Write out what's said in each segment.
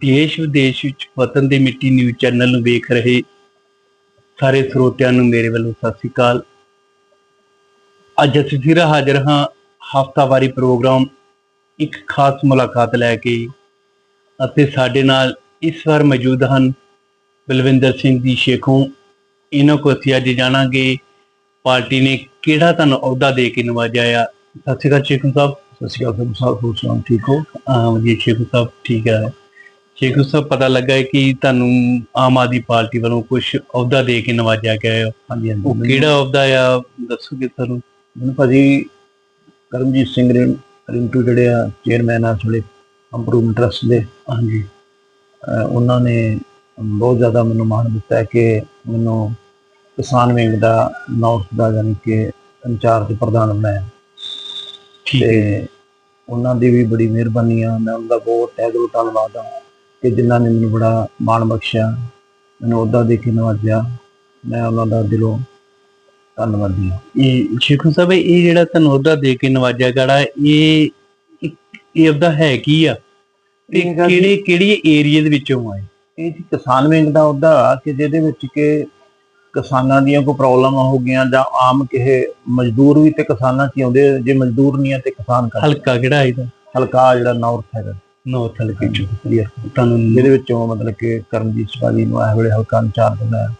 ਦੇਸ਼ ਵਿਦੇਸ਼ ਵਿੱਚ ਵਤਨ ਦੀ ਮਿੱਟੀ ਨਿਊਜ਼ ਚੈਨਲ ਨੂੰ ਵੇਖ ਰਹੇ ਸਾਰੇ ਸਰੋਤਿਆਂ ਨੂੰ ਮੇਰੇ ਵੱਲੋਂ ਸਤਿ ਸ੍ਰੀ ਅਕਾਲ। ਅੱਜ ਅਸੀਂ ਫਿਰ ਹਾਜ਼ਰ ਹਾਂ ਹਫਤਾਵਾਰੀ ਪ੍ਰੋਗਰਾਮ ਇੱਕ ਖਾਸ ਮੁਲਾਕਾਤ ਲੈ ਕੇ। ਅਤੇ ਸਾਡੇ ਨਾਲ ਇਸ ਵਾਰ ਮੌਜੂਦ ਹਨ ਬਲਵਿੰਦਰ ਸਿੰਘ ਜੀ ਸ਼ੇਖੋਂ। ਇਹਨਾਂ ਕੋਲ ਅਸੀਂ ਅੱਜ ਜਾਣਾਂਗੇ ਪਾਰਟੀ ਨੇ ਕਿਹੜਾ ਤੁਹਾਨੂੰ ਅਹੁਦਾ ਦੇ ਕੇ ਨਵਾਜਿਆ। ਆ ਸਤਿ ਸ੍ਰੀ ਅਕਾਲ ਸ਼ੇਖੋਂ ਸਾਹਿਬ। ਸਤਿ ਸ਼੍ਰੀ ਅਕਾਲ ਸਾਹਿਬ ਹੋਰ ਸੁਣਾਓ ਠੀਕ ਹੋ? ਹਾਂ ਵਧੀਆ ਸ਼ੇਖੂ ਸਾਹਿਬ ਠੀਕ ਹੈ। ਸ਼ੇਖੂ ਸਾਹਿਬ ਪਤਾ ਲੱਗਾ ਹੈ ਕਿ ਤੁਹਾਨੂੰ ਆਮ ਆਦਮੀ ਪਾਰਟੀ ਵੱਲੋਂ ਕੁਝ ਅਹੁਦਾ ਦੇ ਕੇ ਨਵਾਜਿਆ ਗਿਆ ਹੈ ਹਾਂਜੀ ਹਾਂਜੀ। ਉਹ ਕਿਹੜਾ ਅਹੁਦਾ ਆ? ਦੱਸੋਗੇ ਤੁਹਾਨੂੰ ਮੈਨੂੰ ਭਾਜੀ ਕਰਮਜੀਤ ਸਿੰਘ ਰਿੰ ਰਿੰਟੂ ਜਿਹੜੇ ਆ ਚੇਅਰਮੈਨ ਆ ਥੋੜੇ ਇੰਪਰੂਵਮੈਂਟ ਟਰਸਟ ਦੇ ਹਾਂਜੀ। ਅਹ ਉਹਨਾਂ ਨੇ ਬਹੁਤ ਜ਼ਿਆਦਾ ਮੈਨੂੰ ਮਾਣ ਦਿੱਤਾ ਹੈ ਕਿ ਮੈਨੂੰ ਕਿਸਾਨ ਵਿੰਗ ਦਾ ਨਾਰਥ ਦਾ ਯਾਨੀ ਕਿ ਇੰਚਾਰਜ ਪ੍ਰਧਾਨ ਬਣਾਇਆ। ਠੀਕ ਹੈ। ਤੇ ਉਹਨਾਂ ਦੀ ਵੀ ਬੜੀ ਮਿਹਰਬਾਨੀ ਆ ਮੈਂ ਉਹਨਾਂ ਦਾ ਬਹੁਤ ਤਹਿ ਦਿਲੋਂ ਧੰਨਵਾਦ ਆ ਕਿ ਜਿਨ੍ਹਾਂ ਨੇ ਮੈਨੂੰ ਬੜਾ ਮਾਣ ਬਖਸ਼ਿਆ ਮੈਨੂੰ ਉਹਦਾ ਦੇ ਕੇ ਨਵਾਜਿਆ ਮੈਂ ਉਹਨਾਂ ਦਾ ਦਿਲੋਂ ਧੰਨਵਾਦੀ ਹਾਂ। ਇਹ ਸ਼ੇਖੂ ਸਾਹਿਬ ਇਹ ਜਿਹੜਾ ਤੁਹਾਨੂੰ ਅਹੁਦਾ ਦੇ ਕੇ ਨਵਾਜਿਆ ਗਿਆ ਇਹ ਇਹ- ਅਹੁਦਾ ਹੈ ਕੀ ਆ? ਤੇ ਕਿਹੜੇ ਕਿਹੜੀ ਏਰੀਆ ਦੇ ਵਿੱਚੋਂ ਆਏ ਇਹ? ਜੀ ਕਿਸਾਨ ਵਿੰਗ ਦਾ ਉਹਦਾ ਕਿ ਜਿਹਦੇ ਵਿੱਚ ਕਿ ਕਿਸਾਨਾਂ ਦੀਆਂ ਕੋਈ ਪ੍ਰੋਬਲਮ ਹੋ ਗਈਆਂ ਜਾਂ ਆਮ ਕਿਸੇ ਮਜ਼ਦੂਰ ਵੀ ਤੇ ਕਿਸਾਨਾਂ 'ਚ ਆਉਂਦੇ ਜੇ ਮਜ਼ਦੂਰ ਨਹੀਂ ਆ ਤੇ ਕਿਸਾਨ ਕਰ ਹਲਕਾ ਕਿਹੜਾ ਇਹਦਾ? ਹਲਕਾ ਜਿਹੜਾ ਨਾਰਥ ਹੈਗਾ। ਨੌਰਥ ਹਲਕੇ ਚੋਂ ਕਲੀਅਰ ਤੁਹਾਨੂੰ ਜਿਹਦੇ ਵਿੱਚੋਂ ਮਤਲਬ ਕਿ ਕਰਮਜੀਤ ਸ਼ਿਵਾਜੀ ਨੂੰ ਇਹ ਵੇਲੇ ਹਲਕਾ ਇੰਚਾਰਜ ਬਣਾਇਆ।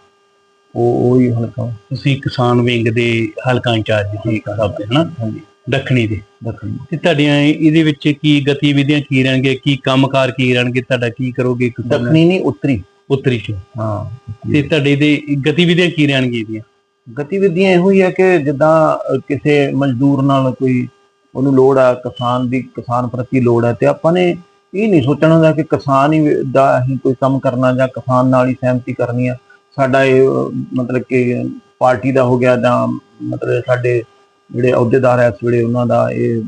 ਉਹ ਉਹ ਹੀ ਹਲਕਾ। ਤੁਸੀਂ ਕਿਸਾਨ ਵਿੰਗ ਦੇ ਹਲਕਾ ਇੰਚਾਰਜ ਜੀ ਸਾਹਿਬ ਦੇ ਹਨਾ? ਹਾਂਜੀ। ਦੱਖਣੀ ਦੇ। ਦੱਖਣੀ। ਤੇ ਤੁਹਾਡੀਆਂ ਇਹਦੇ ਵਿੱਚ ਕੀ ਗਤੀਵਿਧੀਆਂ ਕੀ ਰਹਿਣਗੇ ਕੀ ਕੰਮਕਾਰ ਕੀ ਰਹਿਣਗੇ? ਤੁਹਾਡਾ ਕੀ ਕਰੋਗੇ? ਦੱਖਣੀ ਨਹੀਂ ਉੱਤਰੀ। ਉੱਤਰੀ ਚ। ਹਾਂ ਤੇ ਤੁਹਾਡੇ ਦੇ ਗਤੀਵਿਧੀਆਂ ਕੀ ਰਹਿਣਗੀਆਂ ਇਹਦੀਆਂ? ਗਤੀਵਿਧੀਆਂ ਇਹੋ ਹੀ ਹੈ ਕਿ ਜਿੱਦਾਂ ਕਿਸੇ ਮਜ਼ਦੂਰ ਨਾਲ ਕੋਈ ਉਹਨੂੰ ਲੋੜ ਆ ਕਿਸਾਨ ਦੀ ਕਿਸਾਨ ਪ੍ਰਤੀ ਲੋੜ ਹੈ ਤੇ ਆਪਾਂ ਨੇ ਇਹ ਨਹੀਂ ਸੋਚਣਾ ਹੁੰਦਾ ਕਿ ਕਿਸਾਨ ਹੀ ਦਾ ਅਸੀਂ ਕੋਈ ਕੰਮ ਕਰਨਾ ਜਾਂ ਕਿਸਾਨ ਨਾਲ ਹੀ ਸਹਿਮਤੀ ਕਰਨੀ ਆ। ਸਾਡਾ ਇਹ ਮਤਲਬ ਕਿ ਪਾਰਟੀ ਦਾ ਹੋ ਗਿਆ ਜਾਂ ਮਤਲਬ ਸਾਡੇ ਜਿਹੜੇ ਅਹੁਦੇਦਾਰ ਐ ਇਸ ਵੇਲੇ ਉਹਨਾਂ ਦਾ ਇਹ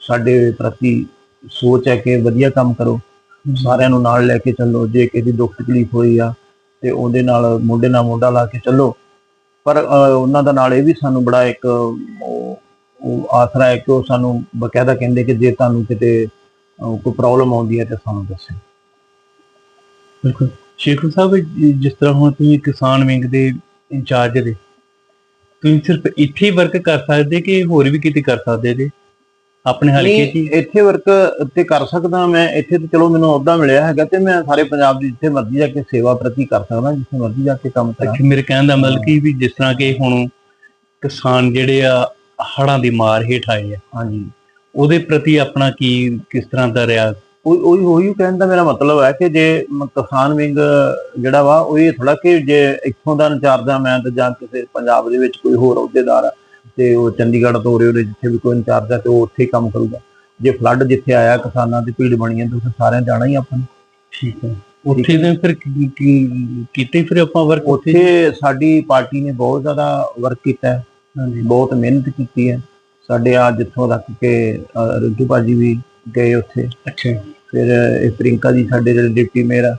ਸਾਡੇ ਪ੍ਰਤੀ ਸੋਚ ਹੈ ਕਿ ਵਧੀਆ ਕੰਮ ਕਰੋ। ਸਾਰਿਆਂ ਨੂੰ ਨਾਲ ਲੈ ਕੇ ਚੱਲੋ ਜੇ ਕਿਸੇ ਦੀ ਦੁੱਖ ਤਕਲੀਫ ਹੋਈ ਆ ਤੇ ਉਹਦੇ ਨਾਲ ਮੋਢੇ ਨਾਲ ਮੋਢਾ ਲਾ ਕੇ ਚੱਲੋ। ਪਰ ਉਹਨਾਂ ਦਾ ਨਾਲ ਇਹ ਵੀ ਸਾਨੂੰ ਬੜਾ ਇੱਕ ਉਹ ਆਸਰਾ ਹੈ ਕਿ ਉਹ ਸਾਨੂੰ ਬਕਾਇਦਾ ਕਹਿੰਦੇ ਕਿ ਜੇ ਤੁਹਾਨੂੰ ਕਿਤੇ ਕੋਈ ਪ੍ਰੋਬਲਮ ਆਉਂਦੀ ਹੈ ਤੇ ਸਾਨੂੰ ਦੱਸੋ। ਬਿਲਕੁਲ। ਸ਼ੇਖੂ ਸਾਹਿਬ ਜਿਸ ਤਰ੍ਹਾਂ ਹੁਣ ਤੁਸੀਂ ਕਿਸਾਨ ਵਿੰਗ ਦੇ ਇੰਚਾਰਜ ਦੇ ਤੁਸੀਂ ਸਿਰਫ ਇੱਥੇ ਹੀ ਵਰਕ ਕਰ ਸਕਦੇ ਕਿ ਹੋਰ ਵੀ ਕਿਤੇ ਕਰ ਸਕਦੇ ਜੇ? ਆਪਣੇ ਹਲਕੇ 'ਚ? ਇੱਥੇ ਵਰਕ ਤੇ ਕਰ ਸਕਦਾ ਮੈਂ। ਇੱਥੇ ਤੇ ਚਲੋ ਮੈਨੂੰ ਅਹੁਦਾ ਮਿਲਿਆ ਹੈਗਾ ਤੇ ਮੈਂ ਸਾਰੇ ਪੰਜਾਬ ਦੀ ਜਿੱਥੇ ਮਰਜ਼ੀ ਜਾ ਕੇ ਸੇਵਾ ਪ੍ਰਤੀ ਕਰ ਸਕਦਾ ਜਿੱਥੇ ਮਰਜ਼ੀ ਜਾ ਕੇ ਕੰਮ ਕਰਾਂ। ਮੇਰੇ ਕਹਿਣ ਦਾ ਮਤਲਬ ਕਿ ਵੀ ਜਿਸ ਤਰ੍ਹਾਂ ਕਿ ਹੁਣ ਕਿਸਾਨ ਜਿਹੜੇ ਆ ਹੜ੍ਹਾਂ ਦੀ ਮਾਰ ਹੇਠ ਆਏ ਆ। ਹਾਂਜੀ। ਉਹਦੇ ਪ੍ਰਤੀ ਆਪਣਾ ਕੀ ਕਿਸ ਤਰ੍ਹਾਂ ਦਾ ਰਿਹਾ? ਉਹ ਉਹੀ ਕਹਿਣ ਦਾ ਮੇਰਾ ਮਤਲਬ ਹੈ ਕਿ ਜੇ ਕਿਸਾਨ ਵਿੰਗ ਜਿਹੜਾ ਵਾ ਉਹ ਇਹ ਥੋੜਾ ਕਿ ਜੇ ਇੱਥੋਂ ਦਾ ਇੰਚਾਰਜ ਮੈਂ ਤੇ ਜਾਂ ਕਿਸੇ ਪੰਜਾਬ ਦੇ ਵਿੱਚ ਕੋਈ ਹੋਰ ਅਹੁਦੇਦਾਰ ਆ ਤੇ ਉਹ ਚੰਡੀਗੜ੍ਹ ਤੋਂ ਉਰੇ ਉਰੇ ਜਿੱਥੇ ਵੀ ਕੋਈ ਇੰਚਾਰਜ ਆ ਤੇ ਉਹ ਉੱਥੇ ਕੰਮ ਕਰੂਗਾ। ਜੇ ਫਲੱਡ ਜਿੱਥੇ ਆਇਆ ਕਿਸਾਨਾਂ ਦੀ ਭੀੜ ਬਣੀ ਹੈ ਤੇ ਉੱਥੇ ਸਾਰਿਆਂ ਜਾਣਾ ਹੀ ਆਪਾਂ ਨੂੰ। ਠੀਕ ਹੈ। ਉੱਥੇ ਦੇ ਫਿਰ ਕੀਤੇ ਫਿਰ ਆਪਾਂ ਵਰਕ ਉੱਥੇ? ਸਾਡੀ ਪਾਰਟੀ ਨੇ ਬਹੁਤ ਜ਼ਿਆਦਾ ਵਰਕ ਕੀਤਾ ਹੈ। ਹਾਂਜੀ। ਬਹੁਤ ਮਿਹਨਤ ਕੀਤੀ ਹੈ। ਸਾਡੇ ਆ ਜਿੱਥੋਂ ਤੱਕ ਕਿ ਰਿੰਕੂ ਭਾਜੀ ਵੀ ਗਏ ਉੱਥੇ। ਅੱਛਾ। ਫਿਰ ਇਹ ਪ੍ਰਿੰਕਾ ਜੀ ਸਾਡੇ ਜਿਹੜੇ ਡਿਪਟੀ ਮੇਅਰ ਆ